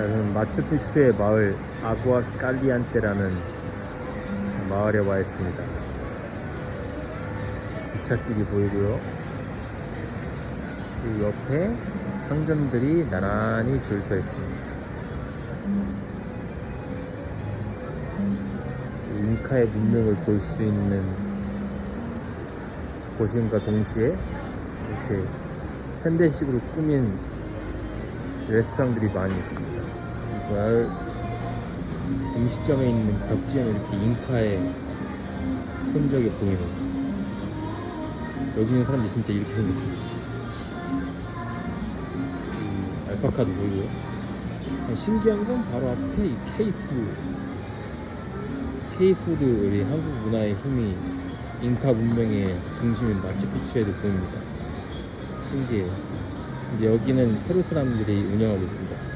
자, 저는 마추픽추의 마을 아구아스 깔리안테라는 마을에 와 있습니다. 기찻길이 보이고요. 그 옆에 상점들이 나란히 줄 서 있습니다. 잉카의 문명을 볼 수 있는 곳인가 동시에 이렇게 현대식으로 꾸민 레스토랑들이 많이 있습니다. 이 마을 음식점에 있는 벽지에는 이렇게 잉카의 흔적이 보이는 여기 있는 사람들이 진짜 이렇게 생겼습니다. 이 알파카도 보이고요. 신기한 건 바로 앞에 이 K푸드 K푸드 우리 한국 문화의 힘이 잉카 문명의 중심인 마추픽추에도 보입니다. 신기해요. 여기는 페루 사람들이 운영하고 있습니다.